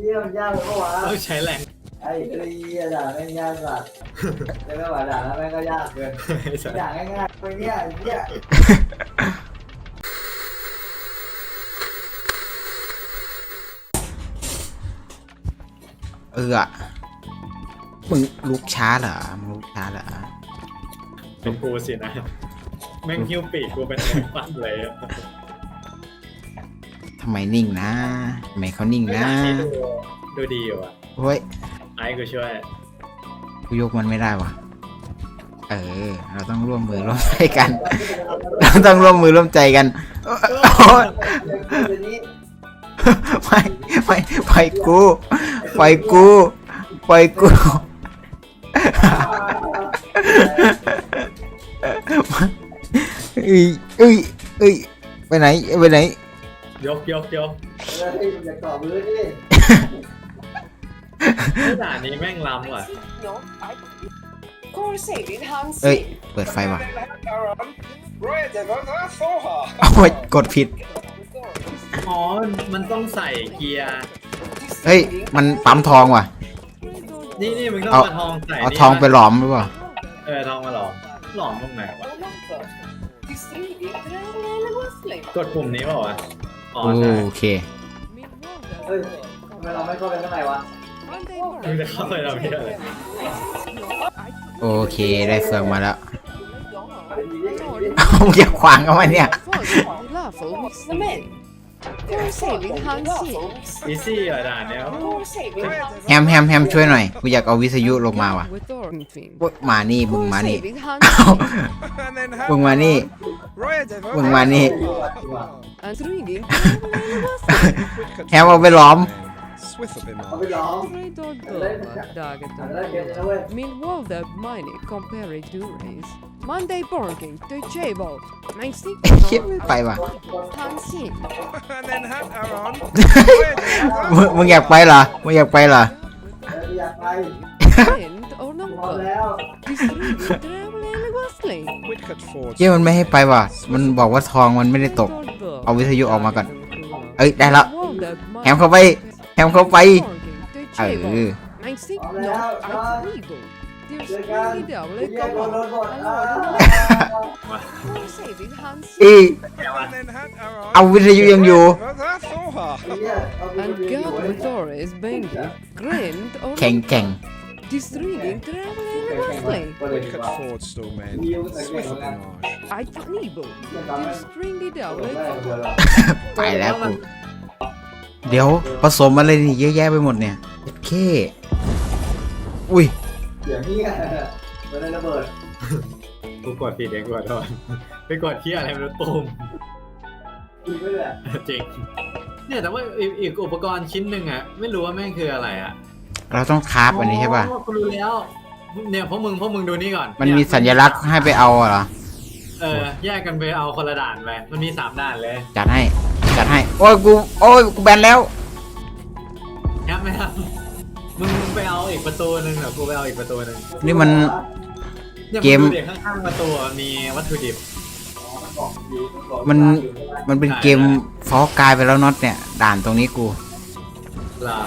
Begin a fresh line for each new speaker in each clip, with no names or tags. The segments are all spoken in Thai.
เยี่ยมยากเลยปะวะ
ต้องใช้แรง
ไอ้เหี้ยด่าแม่งยากสัตว์จะไม่ไหวด่าแล้วแม่งก็ยากเกิน
ไอ้สัส
ด่าง่ายๆไปเนี่ยไอ้เหี้ย
เออมึงลุกช้าเหรอ มึงลุกช้าเหรอ
เป็นกูสินะ แม่งหิ้วปีกกูเป็นแรงปั้นเลยอะ
ทำไมนิ่งนะทำไมเขานิ่ง
ไม่
นะ
ได้ดูดูดีอยู่อะ
เฮ้ย
ไอ้กูช่วย
กูยกมันไม่ได้ว่ะ เออ เราต้องร่วมมือร่วมใจกัน เราต้องร่วมมือร่วมใจกันโอ๊ย
เดี๋ยวนี้
ไม่ไม่ไปกูไปกูไปกูเอ้ยเอ้ยเอ้ยไปไหนไปไหน
ยกยกยก
เฮ้ยอย่าเกาะมือดิ
ไอ้ด่านนี้แม่งล้ำว่ะ
Korsegin han
เอ้ย
sitt.
เปิดไฟว่ะ
Right, det var det så
โอ้ยกดผิด
อ๋อ มันต้องใส่เกียร์
เฮ้ย มันปั๊มทองว่ะ
นี่นี่มึงต้อง
เอา
มาทองใส่
เอา
นี่
ทองไปหลอมหรือเปล่า
เออทองมาหลอม หลอมตรงไหนวะ
Distributor eller waffling?
กดปุ่มนี้เปล่าวะ อ๋อ
โอ
ใช่
เค
เฮ้ยทำไมเราไม่เข้าไปข้างในวะ
มึงจะเข้าไปทำเพี้ยอะไร
โอเคได้เฟืองมาแล้ว
ไปดีดิไปดีดิ
เอามึงอย่าขวางเอามาเนี่ย
Som en. Korsegin han sitt.
อีซี่เหรอด่านเนี้ย
Korsegin han
แฮมแฮมแฮมช่วยหน่อย กูอยากเอาวิทยุลงมาว่ะโอ๊ยมานี่มึงมานี่
Korsegin han
เอ้า
And then
มึงมานี่
Right, det var
มึงมานี่
Han strygin
แฮมเอาไปหลอม
Swift up in
เอาไปล้อม
dagen
Alla vet jag vad.
Min valda mining compare durays. Monday bargain to J-Ball. Men
เฮียไปว่ะ
han sitt.
And then hat Aaron.
มึงมึงอยากไปเหรอ มึงอยากไปเหรอ
เอออยากไป
End or
พร้อม
number.
แล้ว
Distributor eller waffling.
Whitcut Ford.
เฮียมันไม่ให้ไปว่ะ มันบอกว่าทองมันไม่ได้ตก เอาวิทยุออกมาก่อน เอ้ยได้แล้วแฮมเข้าไป แฮมเข้าไป เออ
Men sitt
Ja,
not
men ja,
att
ja.
rigo. Det
เจอ
är
กัน
ju det
เฮีย
väl
โดนรถหมดอ่า
Korsegin han
อี
sitt.
And then hat Aaron.
เอาวิทยุยังอยู่
Det var det så
เฮียเอาไป
And
ดูดี
God with Doris Bengi. Grind or
แข่งแข่ง
Distributor eller waffling.
Whitcut Ford stod med Swift up in Arsch.
I can nibo. Du string det där
แม่
väl.
เบื่อ
ไปแล้วกู เดี๋ยวผสมอะไรนี่เยอะแยะไปหมดเนี่ยโอเคอุ้ย
เดี๋ยวนี้มันได้ระเบิด
กูกดผิดเองกูขอโทษไปกดที่อะไรไม่รู้ปุ่ม
กินไปเลย
จริงเนี่ยแต่ว่าอีกอีกอุปกรณ์ชิ้นหนึ่งอะไม่รู้ว่าแม่งคืออะไรอะ
เราต้องคราฟอันนี้ใช่ป่ะ
อ๋อกูรู้แล้ว เนี่ยพวกมึงพวกมึงดูนี่ก่อน
มันมี
เย
สัญลักษณ์ให้ไปเอาเหรอ
เออ แยกกันไปเอาคนละด่านไป มันมีสามด่านเลย
จัดให้ จัดให้ โอ้ยกู โอ้ยกูแบนแล้ว
ยับไหมครับมึงไปเอาอีกประตูหนึ่งเหรอกูไปเอาอีกประตูหนึ่ง
นี่มัน
เนี่ย
เกม
งดูด็ข้างๆประตูอะมีวัตถุดิบ
มัน มันเป็นเกมฟอกกายไปแล้วน็อตเนี่ย ด่านตรงนี้กู
เหรอ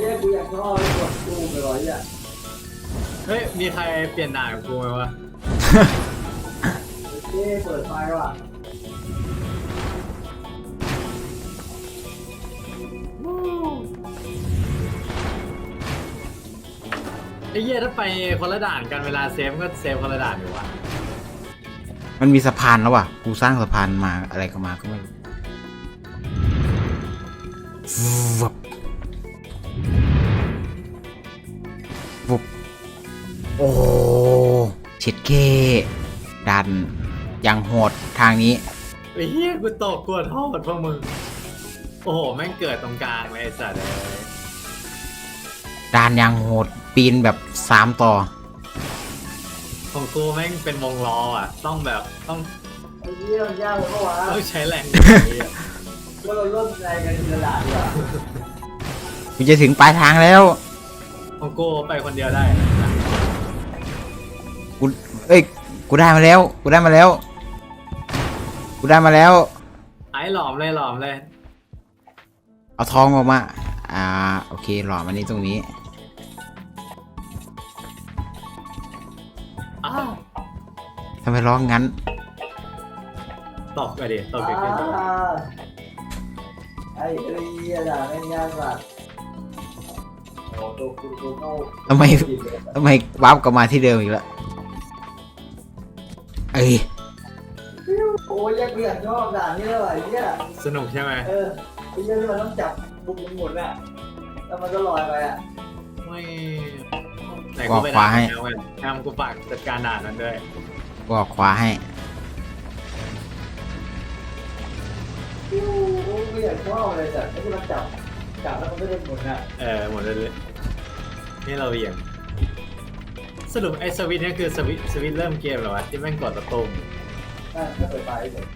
เฮียกูอยากชอบกดกูไปร้อยอะ
เฮ้ย มีใครเปลี่ยนด่านกับกูไหมวะ
เฮ้ยเปิดไฟว่ะ
ไอ้เหี้ยถ้าไปคนละด่านกันเวลาเซฟก็เซฟคนละด่านอยู่วะ
มันมีสะพานแล้วว่ะ กูสร้างสะพานมาอะไรก็มาก็ไม่รู้วับ โอ้เช็ดเก้ดันยังโหดทางนี้
ไอ้เหี้ยกูตกกลัวโทษพวกมึง โอ้โห แม่งเกิดตรงกลางเลยไอ้สัตว์เอ้ย
ด่านยังโหดปีนแบบสามต่อ
ของกูแม่งเป็นวงล้ออะ ต้องแบบต้อง
ไอ้เฮียมนยากเลยปะวะ
ต้องใช้แรง
ก็เราร่วมใจกันกระดาษดีกว่า
กูจะถึงปลายทางแล้ว
ของกูไปคนเดียวได้
เอ้ย กูได้มาแล้ว กูได้มาแล้ว กูได้มาแล้ว
ไอ้หลอมเลยหลอมเลย
เอาทองออกมา อ่า โอเค หลอมอันนี้ตรงนี้
อ้าว
ทำไมร้องงั้น
ตกไปดิตก
อ่า
ไปขึ้น
ไอ้เรียด่าแม่งยากสัตว์โอ้ตัวกูตัวโง่
ทำไม ทำไมวาร์ปกลับมาที่เดิมอีกแล้วเอ้ย
โอ้ยยังเรียนชอบด่านี่เลยไอ้เนี่ย
สนุกใช่ไหม
เออไอ้เรื่องที่มันต้องจับบุกหมุนอะแล้วมันก็ลอยไปอะ
ไม่ไหนกูไปด่าแอมกันแอมกูฝากจัดการด่านนั้นด้วย
บอกขวาให้
โอ้ยไม่อยากชอบเลยแต่ไอ้ที่มันจับจับแล้วมันก็เด้งหมุนอะ
เออหมดเลยเลยนี่เราเวียง สรุปไอ้สวิตช์นี่คือสวิตสวิตเริ่มเกมเหรอวะที่แม่งกดตะตุ่ม
นั่นก็เปิดไปเลย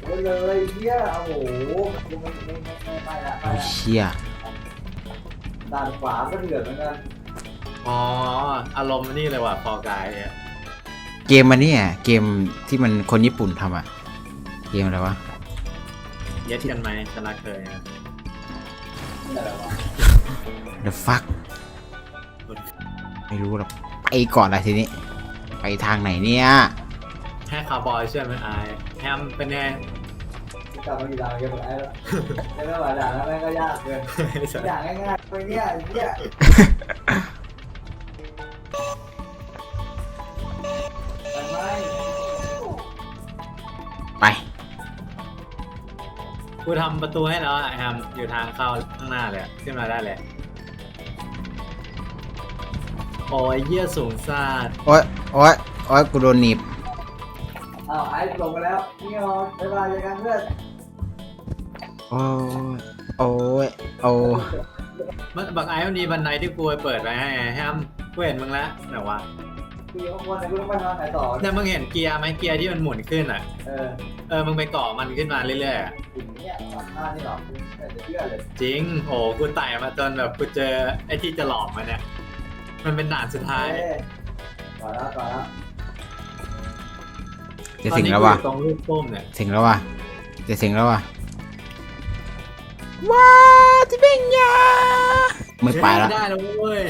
โอ้ยเลยเหี้ยโอ้โหไม่ไม่ไม่ไม่ไม่ละไม่
เอา
ละ
เชี่ย
ด้านขวาก็เดือดเหมือนกัน
อ๋ออารมณ์นี่เลยว่ะพอกายเนี่ย
เกมมันเนี่ยเกมที่มันคนญี่ปุ่นทำอะเกมอะไรวะ
เย็ดกันไหมชนะเคยนะ
นี่อะไรวะ
The fuck ไม่รู้หรอก ไปก่อนอะไรทีนี้ ไปทางไหนเนี่ย
แค่คาร์บอยเชื่อไหมไอายแฮมเป็นไง
กลับมาอยู่ด่านเกมหมดแล้วไม่ไม่ไหวด่านแล้วแม่งก็ยากเกินอย่างง่ายๆไปเนี่ยไอ้เหี้ยไปไหม
ไป
กูทำประตูให้แล้วอะแฮมอยู่ทางเข้าข้างหน้าเลยอะขึ้นมาได้เลย โอ้ยเยี่ยสูงซาด
โอ๊ยโอ๊ยโอ๊ยกูโดนหนีบ
อ้าวไอ้ลงไปแล้วนี่อ๋อบ๊ายบายเจอกันเพื่อน
โอ้ยโอ้ยโอ้
มันบักไอ้มันมีบันไดที่กูไปเปิดไว้ให้แฮมกูเห็นมึงแล้วไหนวะ
กูยังไม่ควรเลยกูต้องไปนอนไหนต่อ
แต่มึงเห็นเกียร์ไหมเกียร์ที่มันหมุนขึ้นอะ
เออ
เออมึงไปเกาะมันขึ้นมาเรื่อยๆอะ
สิ่งเนี้ยสำคัญที่หรอกแต่จะเชื่อเลย
จริงโหกูไต่มาจนแบบกูเจอไอ้ที่จะหลอกมันเนี่ย มันเป็นด่านสุดท้าย
เอ้ยต่อแล้วต่อแล้ว
จะถึงแล้วว่ะ
ตอนนี้กูอยู่ตรงลูกต้มเนี่ย
ถึงแล้วว่ะจะถึงแล้วว่ะว้าจะเป็นยาไม่ไปแล้ว
เฮ้ยได้แล้วเว้ย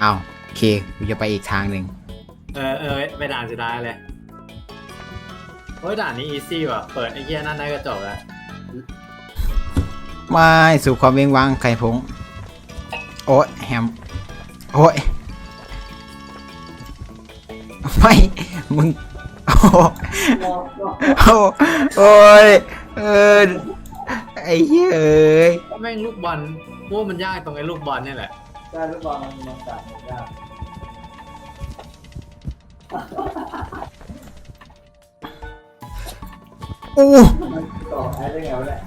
เอ้าโอเคกูจะไปอีกทางหนึ่ง
เออเออไปด่านสุดท้ายเลยเฮ้ยด่านนี้อีซี่ว่ะ เปิดไอ้เกียนั่นได้ก็จบแล้ว
ไม่สู่ความเว้งว้างไข่พงโอ๊ยแฮมโอ๊ย ไม่มึงโอ้
รอรอ
โอ้โอ้ยเออไอ้เหี้ยเอ้ย
แม่งลูกบอลพวกมันยากตรงไอ้ลูกบอลเนี่ยแหละ
ได้ลูกบอลมันมันกัดมันยาก
อู้
มันต่อไอ้ได้ไงวะเนี่ย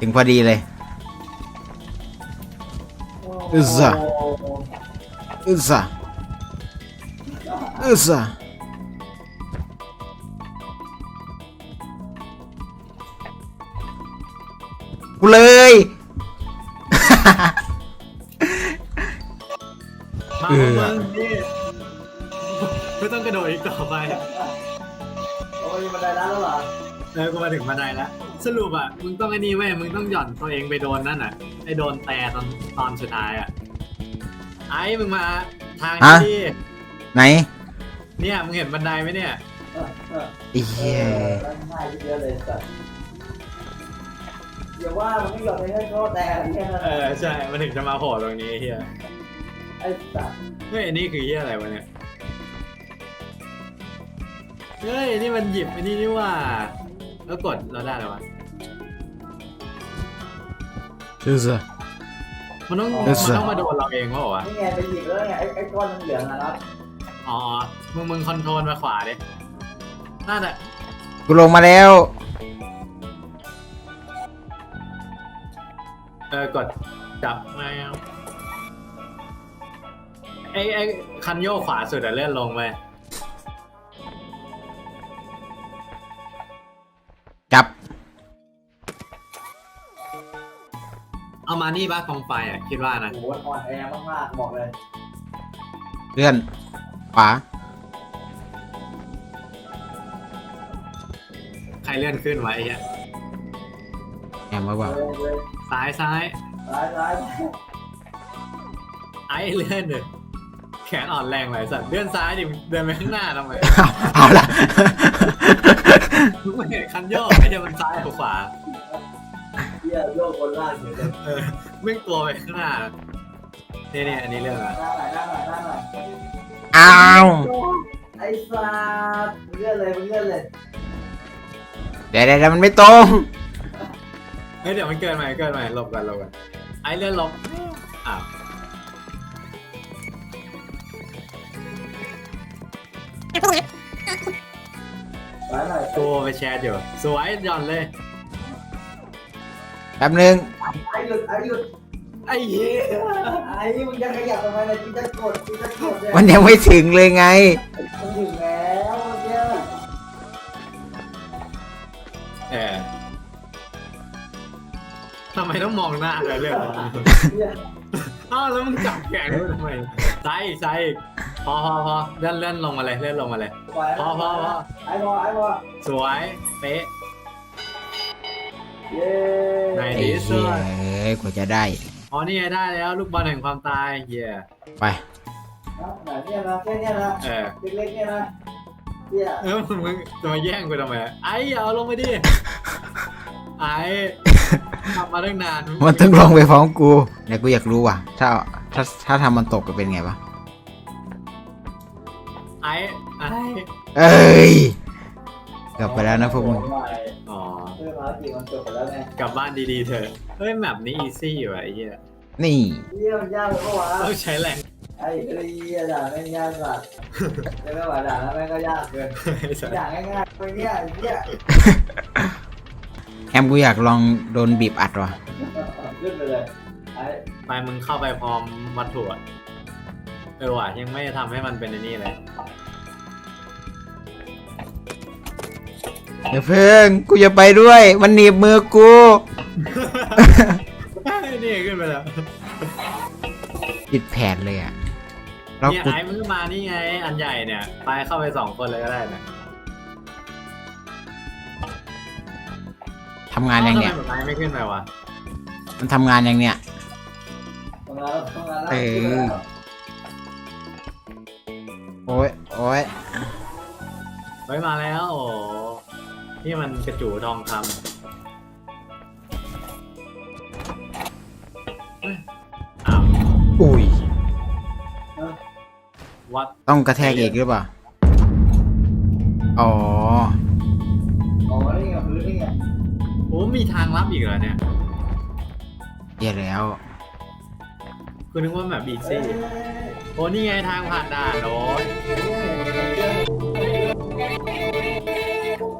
ถึงพอดีเลยอึศะ
โอ้โห
อึสะอึสะกูเลย
มา
เออ
มึงนี่ไม่ต้องกระโดดอีกต่อไป
โอ้ยมันได้แล้วเหรอ
เออกูมาถึงบันไดแล้ว สรุปอะ มึงต้องไอ้นี่เว้ย มึงต้องหย่อนตัวเองไปโดนนั่นอะ ไอ้โดนแต่ตอนตอนสุดท้ายอะ ไอ้มึงมาทางนี้
ฮะ
ดิ
ไหน
เนี่ยมึงเห็นบันไดไหมเนี่ย
เออเออ
ไอ้
เอ
เหี้ย
อแล้วง่ายทีเดียวเลยสัตว์อย่าว่ามันไม่หยอดเลยให้โทษแต่แค่นั้น
เออใช่มันถึงจะมาโผล่ตรงนี้เฮีย
ไอ้สัตว์
เฮ้ยอันนี่คือเฮียอะไรวะเนี่ยเฮ้ยนี่มันหยิบไอันนี้นี่ว่าแล้วกดเราได้แล้ววะ
อึสะ
มันต้อง
เอ
มัน
อ
ต้องมาโดนเราเองวะวะ
นี่ไงไปหยิบแล้วไงไอ้ไอ้ก้อนเหลืองๆอะนะ
อ๋อ มึงมึงคอนโทรลมาขวาดิน่าจะ
กูลงมาแล้ว
เออกดจับมาเอาไอ้ไอ้คันโยกขวาสุดอะเลื่อนลงไป
จับ
เอามานี่บ้ากองไฟอะคิดว่านะ
โอ้โหอ่อนแอมากๆบอกเลย
เลื่อน ขวา
เลื่อนขึ้นวะไอ้เหี้ย
แอมมาเปล่า
เลยเลย
ซ้ายซ้าย
ซ้ายซ้าย
ไอ้เลื่อนเนยแขนอ่อนแรงเลยสัตว์เลื่อนซ้ายดิเดินไปข้างหน้าทำไม
เอาเอาละ
มึงไม่เห็นคันโยกไอ้เดี๋ยวมันซ้ายกับขวา
เฮียโยกคนล่างอยู่เลย
เออไม่งตัวไปข้างหน้านี่นี่อันนี้เรื่องอะไร
หน้าหน่อยหน้าหน่อยหน้าหน่อย
อ้าว
ไอ้สัตว์มึงเลื่อนเลยมึงเลื่อนเลย
เดี๋ยวเดี๋ยวเดี๋ยวมันไม่ตรง
เฮ้ยเดี๋ยวมันเกินใหม่เกินใหม่หลบกันหลบกันไอ้เลื่อนหลบอ้าว
ซ้ายหน่อย
กูไปแชร์อยู่สวยหย่อนเลย
แป๊บนึง
ไอ้หยุดไอ้หยุด
ไอ้เหี้ย
ไอ้มึงจะขยับทำไมล่ะกูจะกดกูจะกดเนี่ย
มันยังไม่ถึงเลยไง
มันถึงแล้ว เอ
อทำไมต้องมองหน้าเลยเรื่องนี้
เนี่ย
อ้าวแล้วมึงจับแขนด้วยทำไมซ้ายอีกซ้ายอีกพอพอพอเลื่อนเลื่อนลงมาเลยเลื่อนลงมาเลย
ปล่อย
พอพอพอ
ไอ้บอไอ้บอ
สวยเป๊ะ
เย้
ไหน
ไอ้เหี้ยเอ้ยกว่าจะได้
อ๋อนี่ไงได้แล้วลูกบอลแห่งความตายเหี้ย
ไป
ไหนเนี่ยนะแค่เนี่ยนะ
เออ
เล็กๆเนี่ยนะ เนี่ย
เออมึงมึงจะมาแย่งกูทำไมไอ้อย่าเอาลงไปดิไอ้ทำมาตั้งนาน
มันต้องลงไปพร้อมกูเดี๋ยวกูอยากรู้ว่ะ ถ้าถ้าถ้าทำมันตกจะเป็นไงวะ
ไอ้ไอ้
เอ้ยเกือบไปแล้วนะพวกมึง
อ๋อ
เออมาจริงมันจบไปแล้วไง
กลับบ้านดีๆเถอะเฮ้ยแมปนี้อีซี่อยู่อะไอ้เหี้ย
นี่
เยี่ยมนยากเลยปะวะ
ต้องใช้แรง
ไอ้เรียด่าแม่งยากสัตว์ไม่ไม่ไหวด่าแล้วแม่งก็ยากเกิน
ไอ้สัส
ด่าง่ายๆไปเนี่ยไอ้เนี่ย
แฮมกูอยากลองโดนบีบอัดว่ะ
ขึ้นไปเลยไอ้
ไปมึงเข้าไปพร้อมวัตถุอะเออว่ะยังไม่ทำให้มันเป็นไอ้นี่เลย
อย่าเพิ่งกูจะไปด้วย มันหนีบมือกู
นี่ขึ้นไปแล้ว
ผิดแผนเลยอะ แล้ว
เนี่ย
กู
ไอ้มึงก็มานี่ไง อันใหญ่เนี่ยไปเข้าไปสองคนเลยก็ได้นะ
ทำงานยังเนี่ย
ทำไมแบบไอ้ไม่ขึ้นไปวะ
มันทำงานยังเนี่ย
ทำงานแล้วทำงานแล้ว
เออ โอ้ยโอ้ย
ไว้มาแล้วโอ้โหนี่มันกระจูทองคำ วัด
ต้องกระแทกอีกหรือเปล่า อ๋อ
อ๋อนี่ไงพื้นนี่ไง
โอ้มีทางลับอีกเหรอเนี่ย
เย่แล้ว
คุณนึกว่าแบบอีซี่โอ้นี่ไงทางผ่านด่านโอ้ย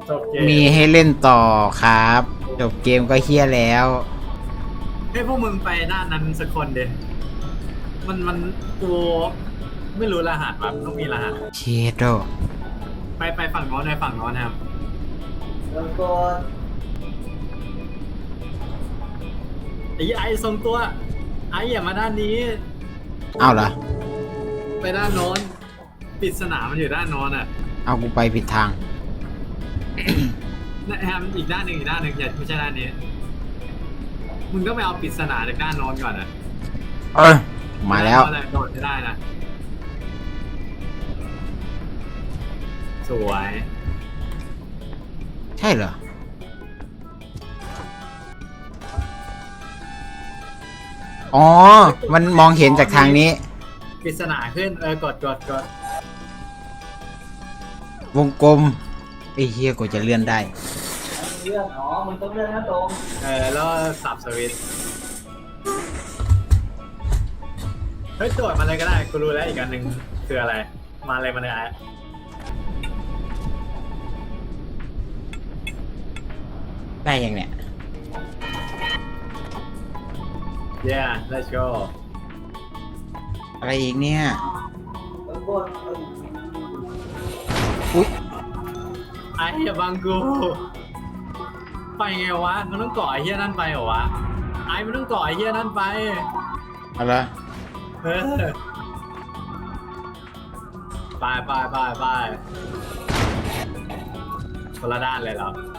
จบเกม
มีให้เล่นต่อครับ จบเกมก็เฮี้ยแล้ว
เฮ้ยพวกมึงไปด้านนั้นสักคนเดยมันมันกู ไม่รู้รหัสแบบต้องมีรหัส
เชโด
ไปไปฝั่งโน้นไปฝั่งโน้นครับ
แล้วก็
ไอ้ไอ้ทรงตัว ไอ้อย่ามาด้านนี้
เอาเหรอ
ไปด้านโน้นปริศนามันอยู่ด้านโน้นอะ
เอากูไปผิดทาง
นะแฮมอีกด้านหนึ่งอีกด้านหนึ่งอย่าไม่ใช่ด้านนี้มึงก็ไปเอาปริศนาจากด้านโน้นก่อนอะ
เออ มาแล้ว
ด้นโน้นอะโดดไม่ได้นะ สวย
ใช่เหรอ อ๋อ มันมองเห็นจากทางนี้
ปริศนาขึ้น เออกดกดกด
วงกลมไอ้เฮียกูจะเลื่อนได้
เลื่อนอ๋อมึงต้องเลื่อนนะตรง
เออแล้วสับสวิตช์เฮ้ยโดดมาเลยก็ได้กูรู้แล้วอีกอันหนึ่งคืออะไร มาเลยมาเลยไอ้
ได้ยังเนี่ย
yeah let's go
อะไรอีกเนี่ย
แล้วกด
อุ๊ย
ไอ้อย่าบังกูไปไงวะมันต้องเกาะไอ้เฮียนั่นไปเหรอวะไอ้มันต้องเกาะไอ้เฮียนั่นไป
อะไร
เออไปไปไปไปคนละด้านเลยเหรอ
แล้ว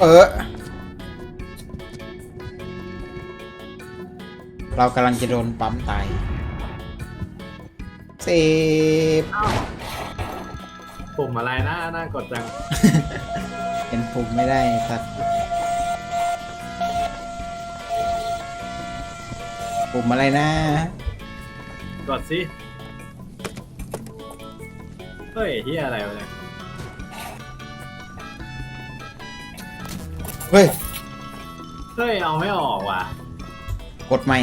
เอ
อ เรากำลังจะโดนปั๊มตายสิบ
ปุ่มอะไรหน้าหน้ากดจัง
เป็นปุ่มไม่ได้ครับปุ่มอะไรนะ
กดสิ เฮ้ยเฮียอะไรวะเนี่ย
เฮ้ย
เฮ้ย เอาไม่ออกว่ะ
กดไม่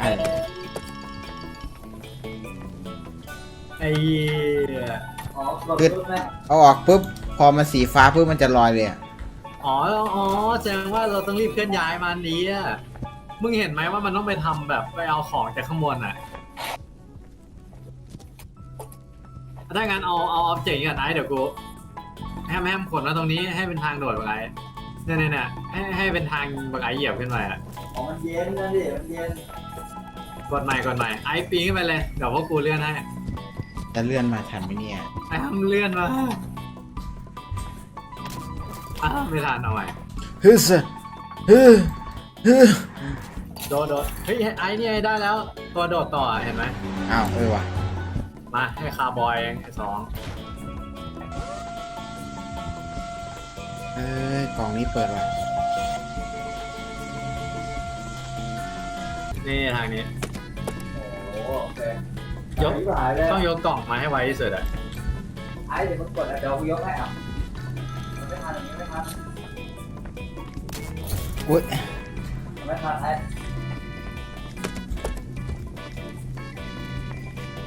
เออ
ไอ้เหี้ย
อ๋อกดปุ๊บไหม
เอาออกปุ๊บ พอมันสีฟ้าปุ๊บมันจะลอยเลยอะ
อ๋อ อ๋อแสดงว่าเราต้องรีบเคลื่อนย้ายมันนี้อะ มึงเห็นไหมว่ามันต้องไปทำแบบไปเอาของจากข้างบนอะถ้างั้นเอาเอาออบเจกต์ก่อนไอ้เดี๋ยวกูแฮมแฮมขนมาตรงนี้ให้เป็นทางโดดบักไอ้เนี่ยเนี่ยเนี่ยให้ให้เป็นทางบักไอ้เหยียบขึ้นไปอะ
อ๋อมันเย็นนะดิมันเย็น
กดใหม่กดใหม่ไอ้ปีนขึ้นไปเลยเดี๋ยวพวกกูเลื่อนให้
จะเลื่อนมาทันไหมเนี่ย
ไอ้ทำเลื่อนมาอ้าวไม่ทันเอาใหม่
ฮึสฮึฮึ
โดดโดดเฮ้ยไอ้เนี่ยได้แล้ว ตัวโดดต่อเห็นไหม
อ้าวเออว่ะ
มาให้คาร์บอยเองไอ้สอง
เอ้ยกล่องนี้เปิดว่ะ
นี่ทางนี้
โอ้โหโอเค
ยก
ไม่ไหวเลย
ต้องยกกล่องมาให้ไวที่สุดอะ
ไอ้เดี๋ยวมันกดแล้วเดี๋ยวกูยกให้อะมันไม่ทันอย่างนี้ไม่ทัน
อุ้ย
ไม่ทันไอ้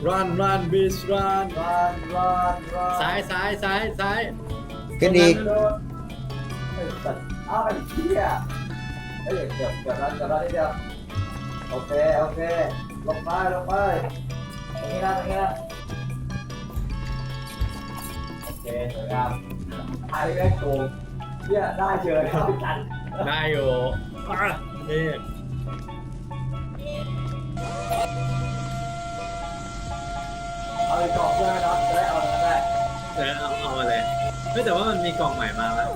run run bitch run
ร้อนร้อนร้อน
ซ้ายซ้ายซ้ายซ้าย
ขึ้นอีก
โดนเฮ้ยตัดเอาไอ้เหี้ยเฮ้ยเกือบเกือบแล้วเกือบแล้วนิดเดียวโอเคโอเคลงไปลงไปตรงนี้นะตรงนี้นะโอเคสวยงามไอ้แม่งโกงเหี้ยได้เฉยเอาไปตัด
ได้อยู่อะนี่
เอาไปกรองด้วยนะจะได้เอาแล้วได้
เออเอาเอามาเลยเฮ้ยแต่ว่ามันมีกล่องใหม่มาแล้ว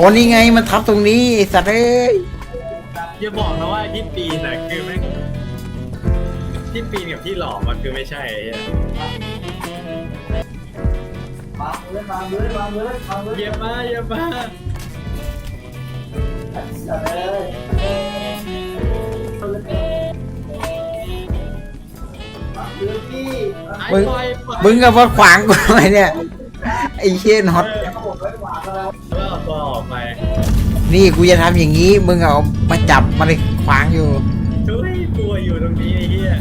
โอ้นี่ไงมันทับตรงนี้ไอ้สัตว์เอ้ย
อย่าบอกนะว่าที่ปีนอะคือแม่งที่ปีนกับที่หลอมมันคือไม่ใช่ไอ้เหี้ยวา
งเลยมางเลยมางเลยมางเลย
เหยียบมาเหยียบมา
จัดเลยมางเลยพี่
ไอ้ปล่อยปล่อย
มึงกับว่าขวางกูทำไมเนี่ยไอ้เชี่ยน็อต
เดี๋ยวเขาบอกไว้ขวางกันแล้ว
แล้วเอาตัวออกไป
นี่กูจะทำอย่างนี้มึงเอามาจับมาเลยขวางอยู่
ช่วยกลัวอยู่ตรงนี้ไอ้เหี้ย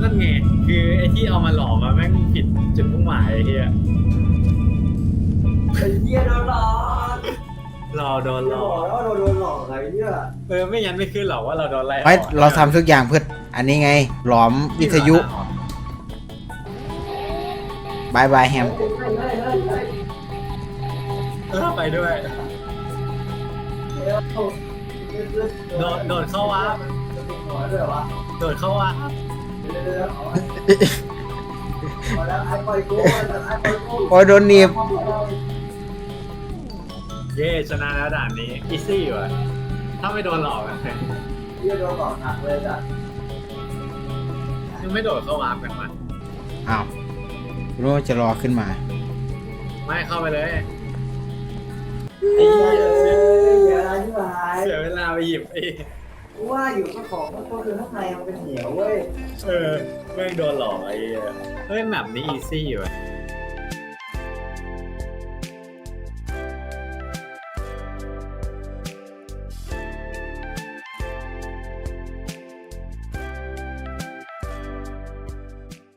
นั่นไงคือไอ้ที่เอามาหลอมมาแม่งผิดจุดมุ่งหมายไอ้เหี้ย
ไอ้เหี้ยโดนหลอก
เราโดนหล
จะ
อบ
อก
ก
แล้วว่าเราโดนหลอกไอ้เนี่ย
เออไม่งั้นไม่ขึ้นหรอกว่าเราโดนอะไร
ไม่เราทำทุกอย่างเพื่ออันนี้ไง หลอมวิทยุ บายบายแฮม
เฮ้ยเฮ้ยเฮ้ยเฮ้ย
เออไปด้วย
เดี๋ยว
โดดโดดเข้าวาร์ป
หัวด้วยวะ
โดดเข้าวาร์ป
เดี๋ยวเดี๋ยวเดี๋ยวเอาแล้วไอ้ปล่อยกูไอ้ปล่อยกู
โอ้ยโดนหนีบ
เย่ชนะแล้วด่านนี้อีซี่ว่ะถ้าไม่โดนหลอกอะ
เหี้ยโดนหลอกหนักเลยจ้ะ
ยังไม่โดดเข้าวาร์ปกันมา
อ้าว รู้ว่าจะรอขึ้นมา
ไม่เข้าไปเลย
ไอ้เหี้ยเสียเสียอะไรที่หาย
เสียเวลาไปหยิบไอ้
ว่าอยู่ข้างของมันก็คือข้างในมันเป็นเหนียวเว้ย
เออแม่งโดนหลอกไอ้เหี้ยเฮ้ยแมปนี้อีซี่ว่ะ